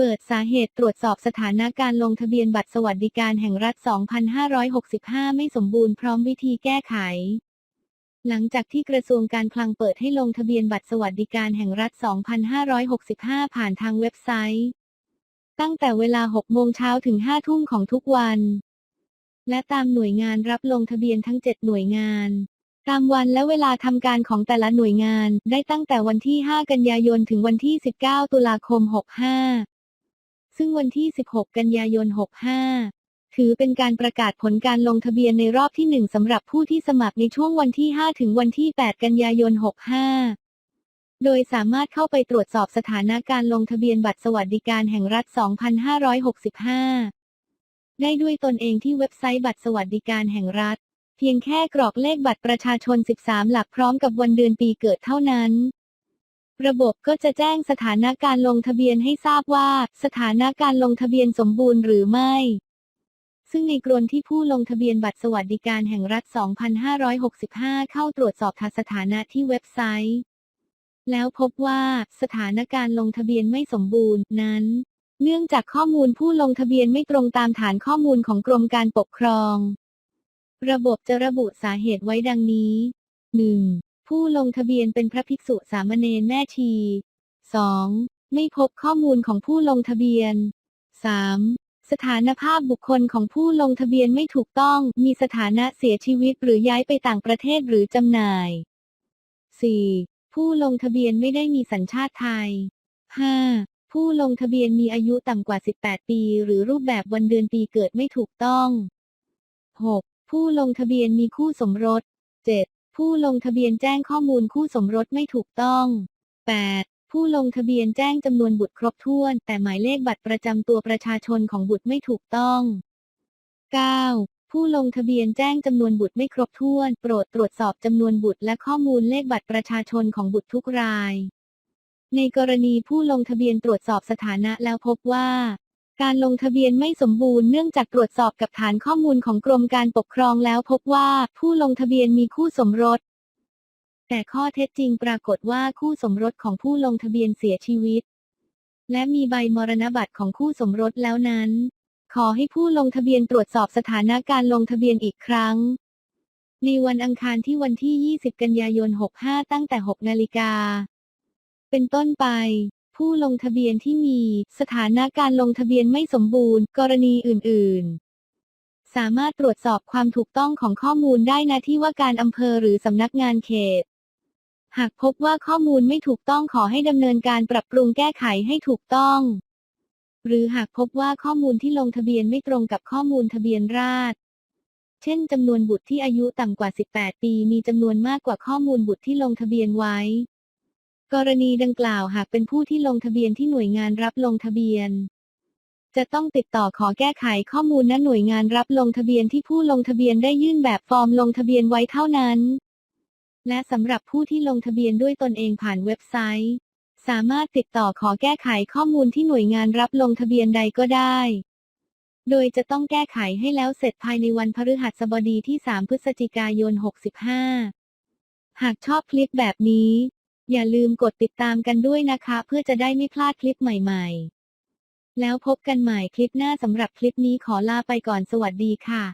เปิดสาเหตุตรวจสอบสถานะการลงทะเบียนบัตรสวัสดิการแห่งรัฐ 2565 ไม่สมบูรณ์พร้อมวิธีแก้ไข หลังจากที่กระทรวงการคลังเปิดให้ลงทะเบียนบัตรสวัสดิการแห่งรัฐ 2565 ผ่านทางเว็บไซต์ ตั้งแต่เวลา 6 โมงเช้าถึง 5 ทุ่มของทุกวัน และตามหน่วยงานรับลงทะเบียนทั้ง 7 หน่วยงานตามวันและเวลาทำการของแต่ละหน่วยงานได้ตั้งแต่วันที่ 5 กันยายน ถึงวันที่ 19 ตุลาคม 65 ซึ่งวันที่ 16 กันยายน 65 ถือเป็นการประกาศผลการลงทะเบียนในรอบที่ 1สำหรับผู้ที่สมัครในช่วงวันที่ 5 ถึงวันที่ 8 กันยายน 65 โดยสามารถเข้าไปตรวจสอบสถานะการลงทะเบียนบัตรสวัสดิการแห่งรัฐ 2565 ได้ด้วยตนเองที่เว็บไซต์บัตรสวัสดิการแห่งรัฐ เพียงแค่กรอกเลขบัตรประชาชน 13 หลักพร้อมกับวันเดือนปีเกิดเท่านั้น ระบบก็จะแจ้งสถานะการลงทะเบียนให้ทราบว่า สถานะการลงทะเบียนสมบูรณ์หรือไม่ ซึ่งในกรณีที่ผู้ลงทะเบียนบัตรสวัสดิการแห่งรัฐ 2565 เข้าตรวจสอบทาสถานะที่เว็บไซต์ แล้วพบว่าสถานการณ์ลงทะเบียนไม่สมบูรณ์นั้น เนื่องจากข้อมูลผู้ลงทะเบียนไม่ตรงตามฐานข้อมูลของกรมการปกครอง ระบบจะระบุสาเหตุไว้ดังนี้ 1. ผู้ลงทะเบียนเป็นพระภิกษุสามเณรแม่ชี 2. ไม่พบข้อมูลของผู้ลงทะเบียน 3. สถานภาพบุคคลของผู้ลงทะเบียนไม่ถูกต้อง มีสถานะเสียชีวิตหรือย้ายไปต่างประเทศหรือจำหน่าย 4. ผู้ลงทะเบียนไม่ได้มีสัญชาติไทย 5. ผู้ลงทะเบียนมีอายุต่ำกว่า 18 ปี หรือรูปแบบวันเดือนปีเกิดไม่ถูกต้อง 6. ผู้ลงทะเบียนมีคู่สมรส 7. ผู้ลงทะเบียนแจ้งข้อมูลคู่สมรสไม่ถูกต้อง 8. ผู้ลงทะเบียนแจ้งจำนวนบุตรครบถ้วน แต่หมายเลขบัตรประจำตัวประชาชนของบุตรไม่ถูกต้อง 9. ผู้ลงทะเบียนแจ้งจำนวนบุตรไม่ครบถ้วน โปรดตรวจสอบจำนวนบุตรและข้อมูลเลขบัตรประชาชนของบุตรทุกราย ในกรณีผู้ลงทะเบียนตรวจสอบสถานะแล้วพบว่า การลงทะเบียนไม่สมบูรณ์เนื่องจากตรวจสอบกับฐานข้อมูลของกรมการปกครองแล้วพบว่าผู้ลงทะเบียนมีคู่สมรส แต่ข้อเท็จจริงปรากฏว่าคู่สมรสของผู้ลงทะเบียนเสียชีวิต และมีใบมรณบัตรของคู่สมรสแล้วนั้น ขอให้ผู้ลงทะเบียนตรวจสอบสถานะการลงทะเบียนอีกครั้ง ในวันอังคารที่วันที่ 20 กันยายน 65 ตั้งแต่ 6 นาฬิกา เป็นต้นไป ผู้ลงทะเบียนที่มี สถานะการลงทะเบียนไม่สมบูรณ์ กรณีอื่น ๆ สามารถตรวจสอบความถูกต้องของข้อมูลได้ณที่ว่าการอำเภอหรือสำนักงานเขต หากพบว่าข้อมูลไม่ถูกต้องขอให้ดำเนินการปรับปรุงแก้ไขให้ถูกต้อง หรือหากพบว่าข้อมูลที่ลงทะเบียนไม่ตรงกับข้อมูลทะเบียนราษฎรเช่นจำนวนบุตรที่อายุต่ำกว่า 18 ปี มีจำนวนมากกว่าข้อมูลบุตรที่ลงทะเบียนไว้ กรณีดังกล่าวหากเป็นผู้ที่ลงทะเบียนที่หน่วยงานรับลงทะเบียน จะต้องติดต่อขอแก้ไขข้อมูลณหน่วยงานรับลงทะเบียนที่ผู้ลงทะเบียนได้ยื่นแบบฟอร์มลงทะเบียนไว้เท่านั้น และสำหรับผู้ที่ลงทะเบียนด้วยตนเองผ่านเว็บไซต์ สามารถติดต่อขอแก้ไขข้อมูลที่หน่วยงานรับลงทะเบียนใดก็ได้ โดยจะต้องแก้ไขให้แล้วเสร็จภายในวันพฤหัสบดีที่ 3 พฤศจิกายน 65 หากชอบคลิปแบบนี้ อย่าลืมกดติดตามกันด้วยนะคะ เพื่อจะได้ไม่พลาดคลิปใหม่ๆ แล้วพบกันใหม่คลิปหน้าสำหรับคลิปนี้ขอลาไปก่อนสวัสดีค่ะ